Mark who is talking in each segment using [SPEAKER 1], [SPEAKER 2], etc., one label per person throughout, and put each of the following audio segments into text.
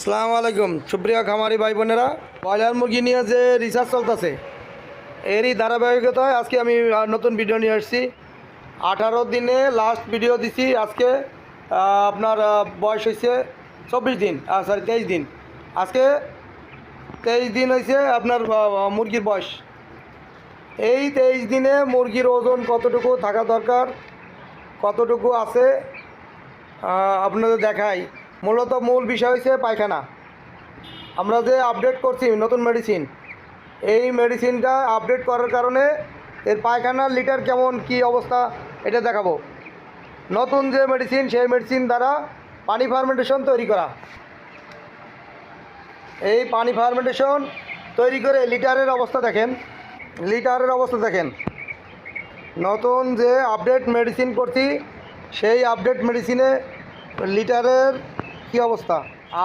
[SPEAKER 1] সালাম আলাইকুম। সুপ্রিয় খামারি ভাই বোনেরা, ব্রয়লার মুরগি নিয়ে যে রিসার্চ চলতেছে, এরই ধারাবাহিকতায় আজকে আমি নতুন ভিডিও নিয়ে আসছি। আঠারো দিনে লাস্ট ভিডিও দিছি, আজকে আপনার বয়স হয়েছে চব্বিশ দিন সরি তেইশ দিন। আজকে তেইশ দিন হয়েছে আপনার মুরগির বয়স। এই তেইশ দিনে মুরগির ওজন কতটুকু থাকা দরকার, কতটুকু আছে আপনাদের দেখাই। মূলত মূল বিষয় হচ্ছে পায়খানা। আমরা যে আপডেট করছি নতুন মেডিসিন এই মেডিসিনটা আপডেট করার কারণে এর পায়খানার লিটার কেমন, কি অবস্থা, এটা দেখাবো। নতুন যে মেডিসিন সেই মেডিসিন দ্বারা পানি ফার্মেন্টেশন তৈরি করা। এই পানি ফার্মেন্টেশন তৈরি করে লিটারের অবস্থা দেখেন লিটারের অবস্থা দেখেন। নতুন যে আপডেট মেডিসিন করছি, সেই আপডেট মেডিসিনে লিটারের কী অবস্থা?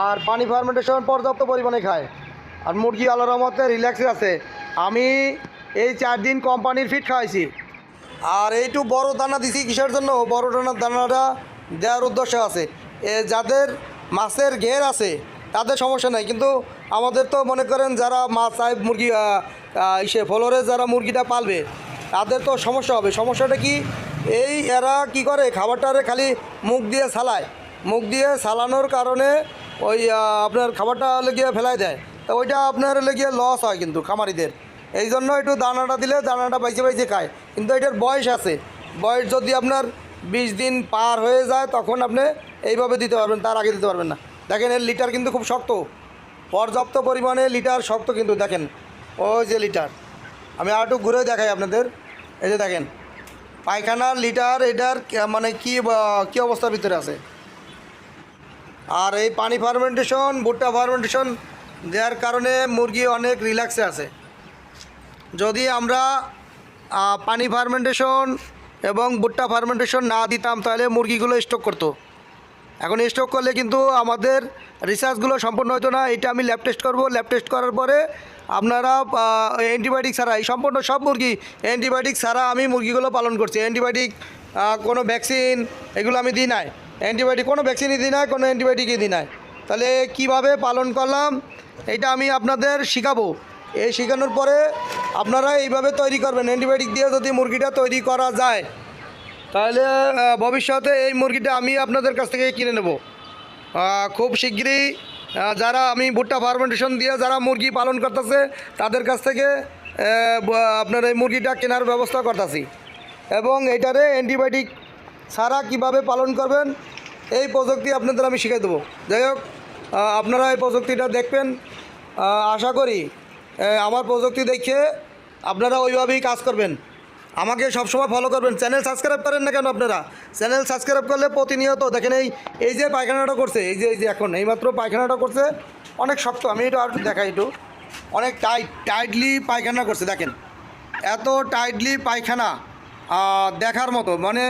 [SPEAKER 1] আর পানি ফার্মেন্টেশন পর্যাপ্ত পরিমাণে খায়। আর মুরগি আল্লাহ রহমতে রিল্যাক্সে আছে। আমি এই চার দিন কোম্পানির ফিট খাওয়াইছি। আর এইটু বড় দানা দিছি কিসের জন্য? বড় দানার দানাটা দেওয়ার উদ্দেশ্য আছে। এ যাদের মাছের ঘের আছে, তাদের সমস্যা নাই। কিন্তু আমাদের তো মনে করেন যারা মাছ সাহেব মুরগি ইসে ফ্লোরে যারা মুরগিটা পালবে, তাদের তো সমস্যা হবে। সমস্যাটা কি? এই এরা কি করে? খাবারটারে খালি মুখ দিয়ে সালায় মুখ দিয়ে সালানোর কারণে ওই আপনার খাবারটা লেগিয়ে ফেলাই দেয়। তো ওইটা আপনার লেগিয়ে লস হয় কিন্তু খামারিদের। এই জন্য একটু দানাটা দিলে দানাটা বাইচে বাইচে খায়। কিন্তু এটার বয়স আছে। বয়স যদি আপনার বিশ দিন পার হয়ে যায়, তখন আপনি এইভাবে দিতে পারবেন, তার আগে দিতে পারবেন না। দেখেন, এর লিটার কিন্তু খুব শক্ত। পর্যাপ্ত পরিমাণে লিটার শক্ত কিন্তু দেখেন। ও যে লিটার। আমি আর একটু ঘুরে দেখাই আপনাদের। এই যে দেখেন, পায়খানার লিটার, এটার মানে কি কী অবস্থার ভিতরে আছে? আর এই পানি ফার্মেন্টেশন, ভুট্টা ফার্মেন্টেশন, দেওয়ার কারণে মুরগি অনেক রিল্যাক্সে আছে। যদি আমরা পানি ফার্মেন্টেশন এবং ভুট্টা ফার্মেন্টেশন না দিতাম, তাহলে মুরগিগুলো স্টক করতো। এখন স্টক করলে কিন্তু আমাদের রিসার্চগুলো সম্পূর্ণ হতো না। এটা আমি ল্যাব টেস্ট করব। ল্যাব টেস্ট করার পরে আপনারা অ্যান্টিবায়োটিক ছাড়া, এই সম্পূর্ণ সব মুরগি অ্যান্টিবায়োটিক ছাড়া আমি মুরগিগুলো পালন করছি। অ্যান্টিবায়োটিক কোনো ভ্যাকসিন এগুলো আমি দিই নাই। অ্যান্টিবায়োটিক, কোনো ভ্যাকসিনই দিই নাই, কোনো অ্যান্টিবায়োটিকই দিই নাই। তাহলে কীভাবে পালন করলাম, এটা আমি আপনাদের শিখাবো। এই শেখানোর পরে আপনারা এইভাবে তৈরি করবেন। অ্যান্টিবায়োটিক দিয়ে যদি মুরগিটা তৈরি করা যায়, তাহলে ভবিষ্যতে এই মুরগিটা আমি আপনাদের কাছ থেকে কিনে নেব। খুব শীঘ্রই যারা আমি ভুট্টা ফার্মেন্টেশন দিয়ে যারা মুরগি পালন করতেছে, তাদের কাছ থেকে আপনার এই মুরগিটা কেনার ব্যবস্থা করতেছি। এবং এটারে অ্যান্টিবায়োটিক ছাড়া কীভাবে পালন করবেন, এই প্রযুক্তি আপনাদের আমি শিখিয়ে দেবো। যাই হোক আপনারা এই প্রযুক্তিটা দেখবেন। আশা করি আমার প্রযুক্তি দেখে আপনারা ওইভাবেই কাজ করবেন। আমাকে সবসময় ফলো করবেন। চ্যানেল সাবস্ক্রাইব করেন না কেন আপনারা? চ্যানেল সাবস্ক্রাইব করলে প্রতিনিয়ত, দেখেন এই এই যে পায়খানাটা করছে, এই যে এই যে এখন, এইমাত্র পায়খানাটা করছে, অনেক শক্ত। আমি এটা আর দেখাই একটু। অনেক টাইট টাইটলি পায়খানা করছে, দেখেন। এত টাইটলি পায়খানা দেখার মতো মানে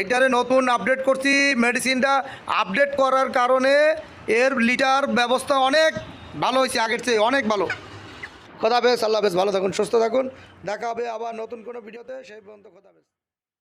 [SPEAKER 1] এইটারে নতুন আপডেট করছি মেডিসিনটা আপডেট করার কারণে এর লিটার ব্যবস্থা অনেক ভালো হয়েছে, আগের চেয়ে অনেক ভালো। কথা বেশ আল্লাহ বেশ ভালো থাকুন, সুস্থ থাকুন। দেখা হবে আবার নতুন কোনো ভিডিওতে, সেই পর্যন্ত কথা হাফেজ।